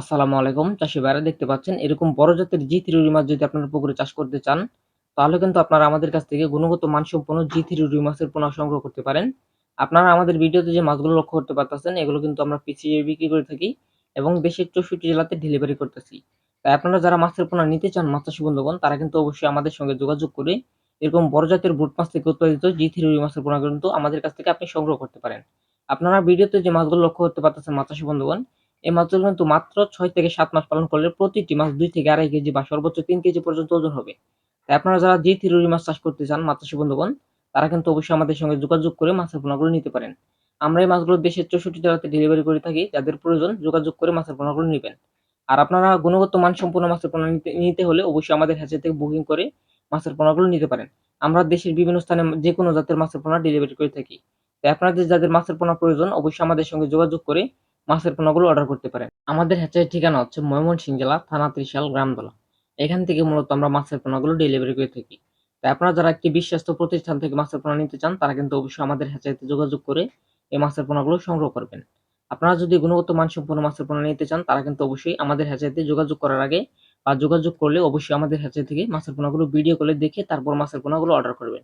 আসসালামু আলাইকুম। চাষি ভাইরা দেখতে পাচ্ছেন, এরকম বড় জাতের জি থ্রি মাছ যদি আপনারা পুকুরে চাষ করতে চান, তাহলে কিন্তু আপনারা আমাদের কাছ থেকে গুণগত মানসম্পন্ন জি থ্রি মাছের পোনা সংগ্রহ করতে পারেন। আপনারা আমাদের ভিডিওতে যে মাছগুলো লক্ষ্য করতে পারতেছেন, এগুলো কিন্তু আমরা পিছিয়ে বিক্রি করে থাকি এবং দেশের চৌষট্টি জেলাতে ডেলিভারি করতেছি। তাই আপনারা যারা মাছের পোনা নিতে চান, মাছ চাষি বন্ধুগণ, তারা কিন্তু অবশ্যই আমাদের সঙ্গে যোগাযোগ করে এরকম বড় জাতের বুট মাছ থেকে উৎপাদিত জি থ্রি মাছের পোনা কিন্তু আমাদের কাছ থেকে আপনি সংগ্রহ করতে পারেন। আপনারা ভিডিওতে যে মাছগুলো লক্ষ্য করতে পারতেছেন, মাছ চাষি বন্ধুগণ এই মাছগুলো কিন্তু মাত্র ছয় থেকে সাত মাস পালন করলে প্রতিটি মাছ দুই থেকে আড়াই কেজি বা সর্বোচ্চ তিন কেজি পর্যন্ত ওজন হবে। তাই আপনারা যারা জি থ্রি মাছ চাষ করতে চান মাছ চাষী বন্ধুগণ, তারা কিন্তু অবশ্যই আমাদের সঙ্গে যোগাযোগ করে মাছের পোনাগুলো নিতে পারেন। আমরা এই মাছগুলো দেশের চৌষট্টি জেলাতে ডেলিভারি করে থাকি, যাদের প্রয়োজন যোগাযোগ করে মাছের পোনাগুলো নেবেন। আর আপনারা গুণগত মানসম্পন্ন মাছের পোনা নিতে নিতে হলে অবশ্যই আমাদের হ্যাচে থেকে বুকিং করে মাছের পোনাগুলো নিতে পারেন। আমরা দেশের বিভিন্ন স্থানে যে কোনো জাতের মাছের পোনা ডেলিভারি করে থাকি। তাই আপনাদের যাদের মাছের পোনা প্রয়োজন, অবশ্যই আমাদের সঙ্গে যোগাযোগ করে মাছের পোনাগুলো অর্ডার করতে পারেন। আমাদের হ্যাচারির ঠিকানা হচ্ছে ময়মনসিংহ জেলা থানা ত্রিশাল, গ্রামদলা। এখান থেকে মূলত আমরা মাছের পোনাগুলো ডেলিভারি করে থাকি। তাই আপনারা যারা একটি বিশ্বস্ত প্রতিষ্ঠান থেকে মাছের পোনা নিতে চান, তারা কিন্তু অবশ্যই আমাদের হ্যাচারিতে যোগাযোগ করে এই মাছের পোনাগুলো সংগ্রহ করবেন। আপনারা যদি গুণগত মানসম্পন্ন মাছের পোনা নিতে চান, তারা কিন্তু অবশ্যই আমাদের হ্যাচারিতে যোগাযোগ করার আগে বা যোগাযোগ করলে অবশ্যই আমাদের হ্যাচারি থেকে মাছের পোনাগুলো ভিডিও কলে দেখে তারপর মাছের পোনাগুলো অর্ডার করবেন।